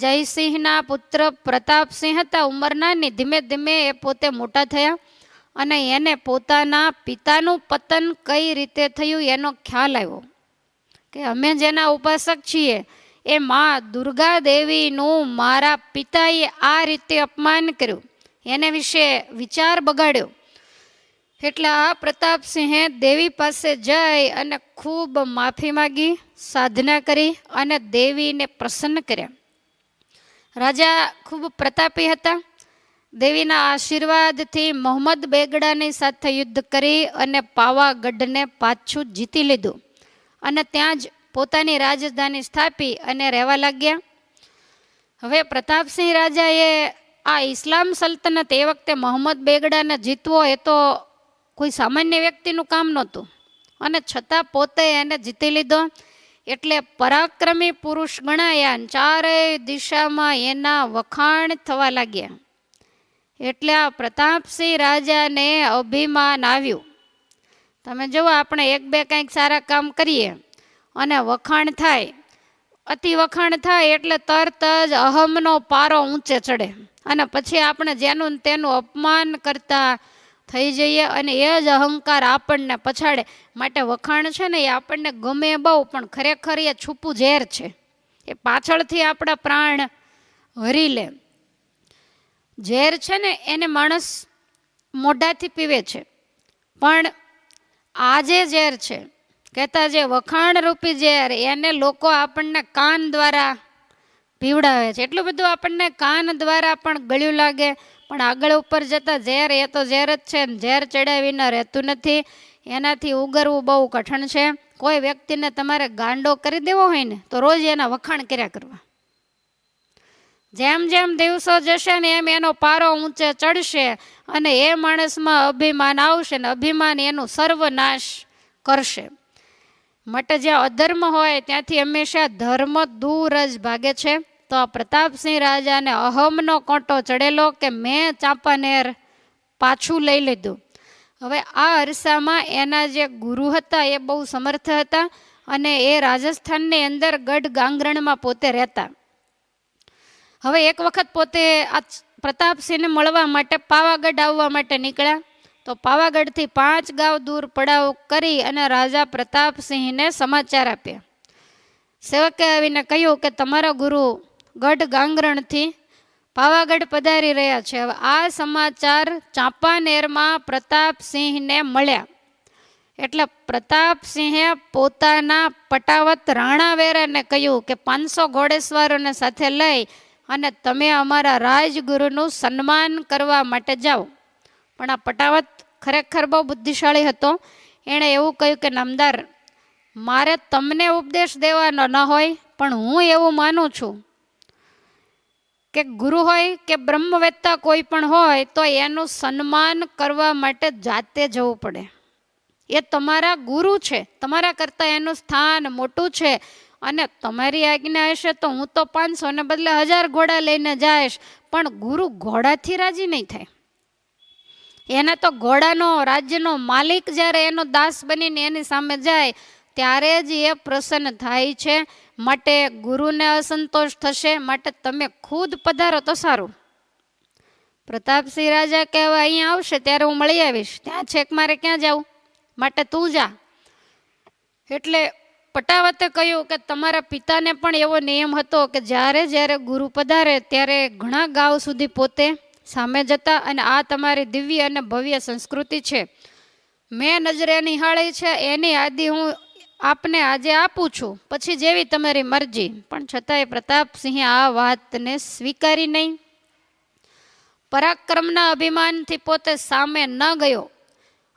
જયસિંહના પુત્ર પ્રતાપસિંહ હતા. ઉંમરના ને ધીમે ધીમે એ પોતે મોટા થયા અને એને પોતાના પિતાનું પતન કઈ રીતે થયું એનો ખ્યાલ આવ્યો કે અમે જેના ઉપાસક છીએ. એ માં દુર્ગા દેવીનું મારા પિતાએ આ રીતે અપમાન કર્યું. એને વિશે વિચાર બગાડ્યો. એટલે આ પ્રતાપસિંહે દેવી પાસે જઈ અને ખૂબ માફી માગી, સાધના કરી અને દેવીને પ્રસન્ન કર્યા. રાજા ખૂબ પ્રતાપી હતા. દેવીના આશીર્વાદથી મોહમ્મદ બેગડાની સાથે યુદ્ધ કરી અને પાવાગઢને પાછું જીતી લીધું અને ત્યાં જ પોતાની રાજધાની સ્થાપી અને રહેવા લાગ્યા. હવે પ્રતાપસિંહ રાજાએ આ ઇસ્લામ સલ્તનત એ વખતે મોહમ્મદ બેગડાને જીતવો એ તો કોઈ સામાન્ય વ્યક્તિનું કામ નહોતું અને છતાં પોતે એને જીતી લીધો. એટલે પરાક્રમી પુરુષ ગણાયા ચારેય દિશામાં એના વખાણ થવા લાગ્યા. એટલે આ પ્રતાપસિંહ રાજાને અભિમાન આવ્યું. તમે જુઓ, આપણે એક બે કંઈક સારા કામ કરીએ અને વખાણ થાય. અતિ વખાણ થાય એટલે તરત જ અહમનો પારો ઊંચે ચડે. અને પછી આપણે જેનું તેનું અપમાન કરતા થઈ જઈએ અને એ જ અહંકાર આપણને પછાડે. માટે વખાણ છે ને એ આપણને ગમે બહુ, પણ ખરેખર એ છૂપું ઝેર છે. એ પાછળથી આપણા પ્રાણ હરી લે. ઝેર છે ને એને માણસ મોઢાથી પીવે છે. પણ આ જે ઝેર છે, કહેતા જે વખાણ રૂપી ઝેર, એને લોકો આપણને કાન દ્વારા પીવડાવે છે. એટલું બધું આપણને કાન દ્વારા પણ ગળ્યું લાગે. પણ આગળ ઉપર જતા ઝેર, એ તો ઝેર જ છે. ને ઝેર ચડ્યા વિના રહેતું નથી. એનાથી ઉગરવું બહુ કઠણ છે. કોઈ વ્યક્તિને તમારે ગાંડો કરી દેવો હોય ને, તો રોજ એના વખાણ કર્યા કરવા. જેમ જેમ દિવસો જશે ને એમ એનો પારો ઊંચે ચડશે અને એ માણસમાં અભિમાન આવશે ને અભિમાન એનું સર્વનાશ કરશે. માટે જ્યાં અધર્મ હોય, ત્યાંથી હંમેશા ધર્મ દૂર જ ભાગે છે. તો આ પ્રતાપસિંહ રાજાને અહમનો કોંટો ચડેલો કે મેં ચાંપાનેર પાછું લઈ લીધું. હવે આ અરસામાં એના જે ગુરુ હતા એ બહુ સમર્થ હતા અને એ રાજસ્થાનની અંદર ગઢ ગાંગરણમાં પોતે રહેતા. હવે એક વખત પોતે આ પ્રતાપસિંહને મળવા માટે પાવાગઢ આવવા માટે નીકળ્યા. તો પાવાગઢથી પાંચ ગાંવ દૂર પડાવ કરી અને રાજા પ્રતાપસિંહને સમાચાર આપ્યા. સેવકે આવીને કહ્યું કે તમારા ગુરુ ગઢ ગાંગરણથી પાવાગઢ પધારી રહ્યા છે. હવે આ સમાચાર ચાંપાનેરમાં પ્રતાપસિંહને મળ્યા. એટલે પ્રતાપસિંહે પોતાના પટાવત રાણાવેરાને કહ્યું કે પાંચસો ઘોડેસવારોને સાથે લઈ અને તમે અમારા રાજગુરુનું સન્માન કરવા માટે જાઓ. પણ આ પટાવત ખરેખર બહુ બુદ્ધિશાળી હતો. એણે એવું કહ્યું કે, નામદાર, મારે તમને ઉપદેશ દેવાનો ન હોય, પણ હું એવું માનું છું. કે ગુરુ હોય કે બ્રહ્મવેત્તા કોઈ પણ હોય, તો એનું સન્માન કરવા માટે જાતે જવું પડે. એ તમારા ગુરુ છે, તમારા કરતાં એનું સ્થાન મોટું છે અને તમારી આજ્ઞા હશે તો હું તો પાંચસો ને બદલે હજાર ઘોડા લઈને જઈશ, પણ ગુરુ ઘોડાથી રાજી નહીં થાય. એને તો ઘોડાનો, રાજ્યનો માલિક જ્યારે એનો દાસ બનીને એની સામે જાય ત્યારે જ એ પ્રસન્ન થાય છે. માટે ગુરુને અસંતોષ થશે, માટે તમે ખુદ પધારો તો સારું. પ્રતાપસિંહ રાજા કે હવે અહીંયા આવશે ત્યારે હું મળી આવીશ. ત્યાં છેક મારે ક્યાં જવું? માટે તું જા. એટલે પટાવતે કહ્યું કે તમારા પિતાને પણ એવો નિયમ હતો કે જ્યારે જ્યારે ગુરુ પધારે ત્યારે ઘણા ગાંવ સુધી પોતે સામે જતા અને આ તમારી દિવ્ય અને ભવ્ય સંસ્કૃતિ છે. મેં નજરે નિહાળી છે, એની આદિ હું આપને આજે આપું છું. પછી જેવી તમારી મરજી. પણ છતાંય પ્રતાપસિંહે આ વાતને સ્વીકારી નહીં. પરાક્રમના અભિમાનથી પોતે સામે ન ગયો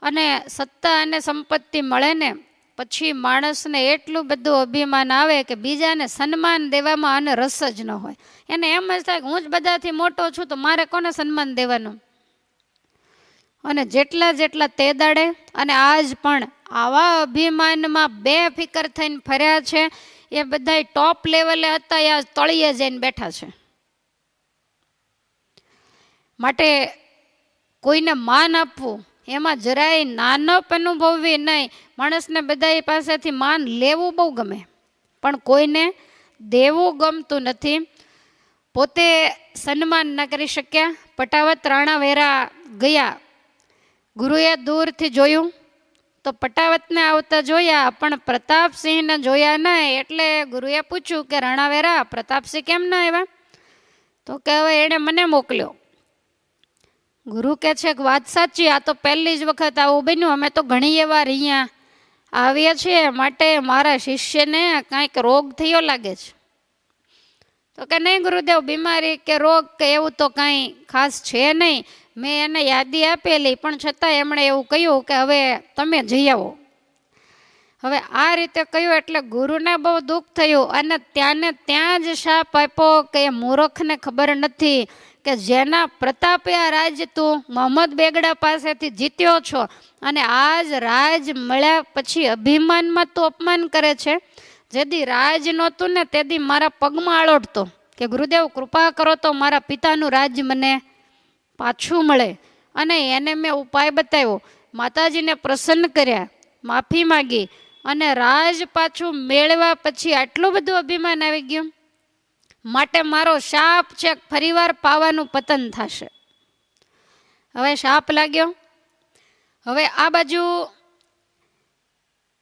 અને સત્તા અને સંપત્તિ મળે ને પછી માણસને એટલું બધું અભિમાન આવે કે બીજાને સન્માન દેવામાં આને રસ જ ન હોય. એને એમ જ થાય કે હું જ બધાથી મોટો છું તો મારે કોને સન્માન દેવાનું? અને જેટલા જેટલા તે દાડે અને આજ પણ આવા અભિમાનમાં બે ફિકર થઈને ફર્યા છે. એ બધા ટોપ લેવલે હતા, એ તળિયે જઈને બેઠા છે. માટે કોઈને માન આપવું, એમાં જરાય નાનપ અનુભવવી નહીં. માણસને બધા પાસેથી માન લેવું બહુ ગમે. પણ કોઈને દેવું ગમતું નથી. પોતે સન્માન ન કરી શક્યા. પટાવત રાણા વેરા ગયા. ગુરુએ દૂરથી જોયું. તો પટાવતને આવતા જોયા, પણ પ્રતાપસિંહને જોયા નહીં, એટલે ગુરુએ પૂછ્યું કે રણાવેરા પ્રતાપસિંહ કેમ ન આવ્યા? તો કે, હવે એણે મને મોકલ્યો. ગુરુ કે છે કે, વાત સાચી, આ તો પહેલી જ વખત આવું બન્યું. અમે તો ઘણી એવા અહીંયા આવ્યા છીએ, માટે મારા શિષ્યને કાંઈક રોગ થયો લાગે છે. તો કે નહીં ગુરુદેવ, બીમારી કે રોગ કે એવું તો કાંઈ ખાસ છે નહીં. મેં એને યાદી આપેલી, પણ છતાં એમણે એવું કહ્યું કે હવે તમે જઈ આવો. હવે આ રીતે કહ્યું એટલે ગુરુને બહુ દુઃખ થયું અને ત્યાંને ત્યાં જ શાપ આપ્યો કે એ મૂર્ખને ખબર નથી કે જેના પ્રતાપે આ રાજ તું મોહમ્મદ બેગડા પાસેથી જીત્યો છો. અને આજ રાજ મળ્યા પછી અભિમાનમાં તું અપમાન કરે છે. જેદી રાજ નહોતું ને તેદી મારા પગમાં આળોટતો કે ગુરુદેવ કૃપા કરો તો મારા પિતાનું રાજ મને પાછું મળે. અને એને મેં ઉપાય બતાવ્યો. માતાજીને પ્રસન્ન કર્યા, માફી માગી અને રાજ પાછું મેળવ્યા પછી આટલું બધું અભિમાન આવી ગયું? માટે મારો શાપ છે, ફરીવાર પાવાનું પતન થશે. હવે શાપ લાગ્યો? હવે આ બાજુ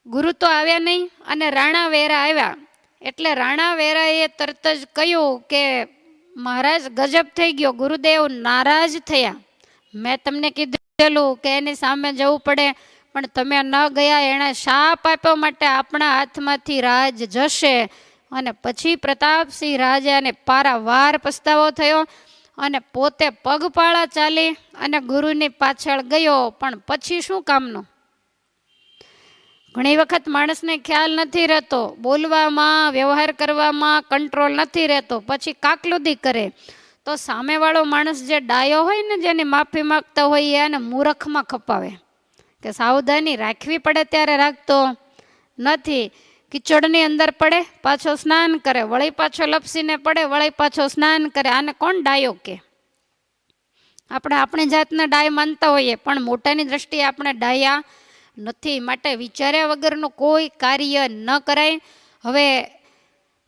ગુરુ તો આવ્યા નહીં અને રાણા વેરા આવ્યા. એટલે રાણા વેરાએ તરત જ કહ્યું કે, મહારાજ, ગજબ થઈ ગયો. ગુરુદેવ નારાજ થયા. મેં તમને કીધેલું કે એની સામે જવું પડે, પણ તમે ન ગયા, એણે શાપ આપ્યો માટે આપણા હાથમાંથી રાજ જશે. અને પછી પ્રતાપસિંહ રાજાને પારાવાર પસ્તાવો થયો અને પોતે પગપાળા ચાલી અને ગુરુની પાછળ ગયો. પણ પછી શું કામનું? ઘણી વખત માણસને ખ્યાલ નથી રહેતો. બોલવામાં, વ્યવહાર કરવામાં કંટ્રોલ નથી રહેતો. પછી કાકલુદી કરે. તો સામેવાળો માણસ જે ડાયો હોય ને જેની માફી માગતા હોય એને મૂરખમાં ખપાવે. કે સાવધાની રાખવી પડે ત્યારે રાખતો. નથી. કિચડની અંદર પડે, પાછો સ્નાન કરે. વળી પાછો લપસીને પડે, વળી પાછો સ્નાન કરે. આને કોણ ડાયો કે? આપણે આપણી જાતને ડાય માનતા હોઈએ, પણ મોટાની દ્રષ્ટિએ આપણે ડાયા નથી. માટે વિચાર્યા વગરનું કોઈ કાર્ય ન કરાય. હવે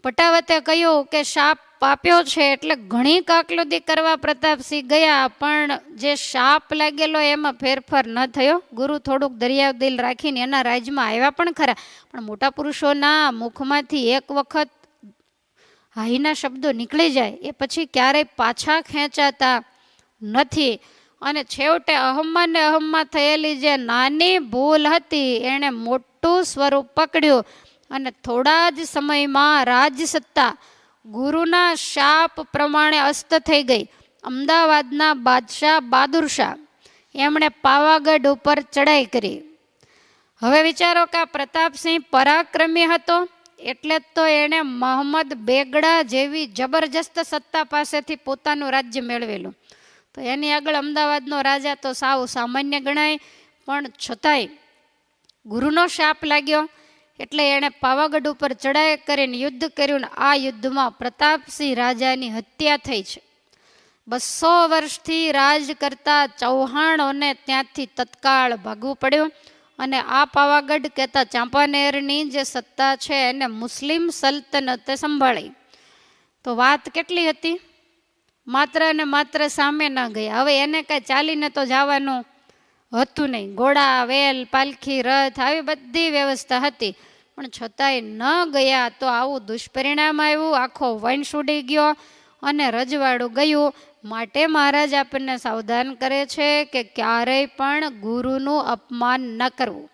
પટાવતે કહ્યું કે શાપ પાપ્યો છે એટલે ઘણી કાકલુદી કરવા પ્રતાપસિંહ ગયા, પણ જે શાપ લાગેલો એમાં ફેરફાર ન થયો. ગુરુ થોડુંક દરિયા દિલ રાખીને એના રાજ્યમાં આવ્યા પણ ખરા. પણ મોટા પુરુષોના મુખમાંથી એક વખત હાઈના શબ્દો નીકળી જાય. એ પછી ક્યારેય પાછા ખેંચાતા નથી. અને છેવટે અહમમાં ને અહમમાં થયેલી જે નાની ભૂલ હતી, એણે મોટું સ્વરૂપ પકડ્યું અને થોડા જ સમયમાં રાજસત્તા ગુરુના શાપ પ્રમાણે અસ્ત થઈ ગઈ. અમદાવાદના બાદશાહ બહાદુર શાહ એમણે પાવાગઢ ઉપર ચડાઈ કરી. હવે વિચારો કે પ્રતાપસિંહ પરાક્રમી હતો, એટલે જ તો એણે મોહમ્મદ બેગડા જેવી જબરજસ્ત સત્તા પાસેથી પોતાનું રાજ્ય મેળવેલું. તો એની આગળ અમદાવાદનો રાજા તો સાવ સામાન્ય ગણાય, પણ છતાંય ગુરુનો શાપ લાગ્યો. એટલે એણે પાવાગઢ ઉપર ચડાઈ કરીને યુદ્ધ કર્યું ને આ યુદ્ધમાં પ્રતાપસિંહ રાજાની હત્યા થઈ છે. બસો વર્ષથી રાજ કરતા ચૌહાણોને ત્યાંથી તત્કાળ ભાગવું પડ્યું અને આ પાવાગઢ કહેતા ચાંપાનેરની જે સત્તા છે એને મુસ્લિમ સલ્તનતે સંભાળી. તો વાત કેટલી હતી? માત્ર ને માત્ર સામે ન ગયા. હવે એને કાંઈ ચાલીને તો જવાનું હતું નહીં. ઘોડા, વેલ, પાલખી, રથ, આવી બધી વ્યવસ્થા હતી. પણ છતાંય ન ગયા તો આવું દુષ્પરિણામ આવ્યું. આખો વંશ ઉડી ગયો અને રજવાડું ગયું. માટે મહારાજ આપણને સાવધાન કરે છે કે ક્યારેય પણ ગુરુનું અપમાન ન કરવું.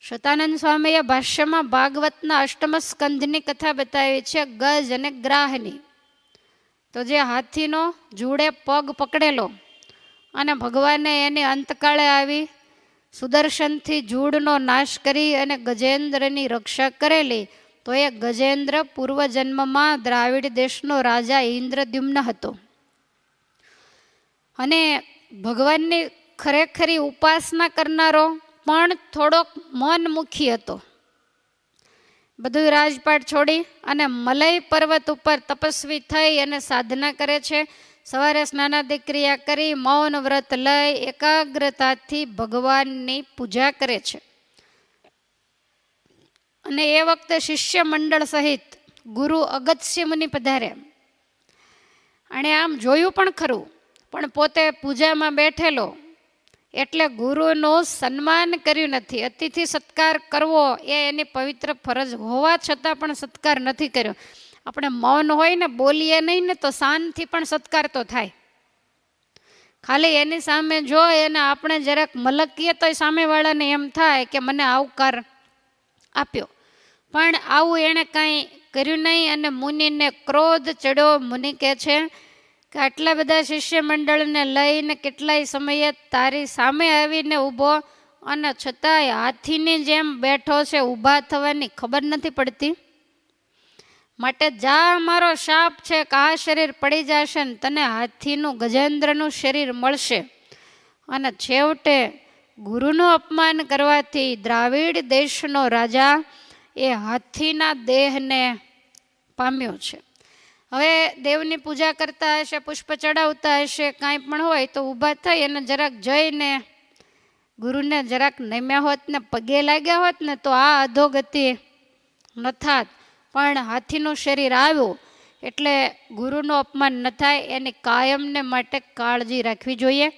શતાનંદ સ્વામીએ ભાષ્યમાં ભાગવતના અષ્ટમ સ્કંધની કથા બતાવી છે. ગજ અને ગ્રાહની. તો જે હાથીનો જુડે પગ પકડેલો અને ભગવાને એની અંતકાળે આવી સુદર્શનથી જૂડનો નાશ કરી અને ગજેન્દ્રની રક્ષા કરેલી, તો એ ગજેન્દ્ર પૂર્વજન્મમાં દ્રાવિડ દેશનો રાજા ઇન્દ્રદ્યુમ્ન હતો. અને ભગવાનની ખરેખરી ઉપાસના કરનારો પણ થોડોક મનમુખી હતો. બધું રાજપાટ છોડી અને મલય પર્વત ઉપર તપસ્વી થઈ અને સાધના કરે છે. સવારે સ્નાનાદિક ક્રિયા કરી મૌન વ્રત લઈ એકાગ્રતાથી ભગવાનની પૂજા કરે છે. અને એ વખતે શિષ્ય મંડળ સહિત ગુરુ અગત્ય મુનિ પધાર્યા અને આમ જોયું પણ ખરું, પણ પોતે પૂજામાં બેઠેલો એટલે ગુરુનું સન્માન કર્યું નથી. અતિથિ સત્કાર કરવો એ એની પવિત્ર ફરજ હોવા છતાં પણ સત્કાર નથી કર્યો. આપણે મૌન હોય ને બોલીએ નહીં ને તો શાનથી પણ સત્કાર તો થાય. ખાલી એની સામે જો એને આપણે જરાક મલકીએ તો સામેવાળાને એમ થાય કે મને આવકાર આપ્યો. પણ આવું એણે કાંઈ કર્યું નહીં અને મુનિને ક્રોધ ચડ્યો. મુનિ કહે છે આટલા બધા શિષ્ય મંડળને લઈને કેટલાય સમયે તારી સામે આવીને ઊભો અને છતાંય હાથીની જેમ બેઠો છે, ઊભા થવાની ખબર નથી પડતી. માટે જા, મારો શાપ છે કે આ શરીર પડી જશે ને તને હાથીનું, ગજેન્દ્રનું શરીર મળશે. અને છેવટે ગુરુનું અપમાન કરવાથી દ્રાવિડ દેશનો રાજા એ હાથીના દેહને પામ્યો છે. હવે દેવની પૂજા કરતા હશે, પુષ્પ ચડાવતા હશે, કાંઈ પણ હોય તો ઊભા થઈ અને જરાક જઈને ગુરુને જરાક નમ્યા હોત ને, પગે લાગ્યા હોત ને, તો આ અધોગતિ ન થાત પણ હાથીનું શરીર આવ્યું એટલે ગુરુનું અપમાન ન થાય, એની કાયમને માટે કાળજી રાખવી જોઈએ.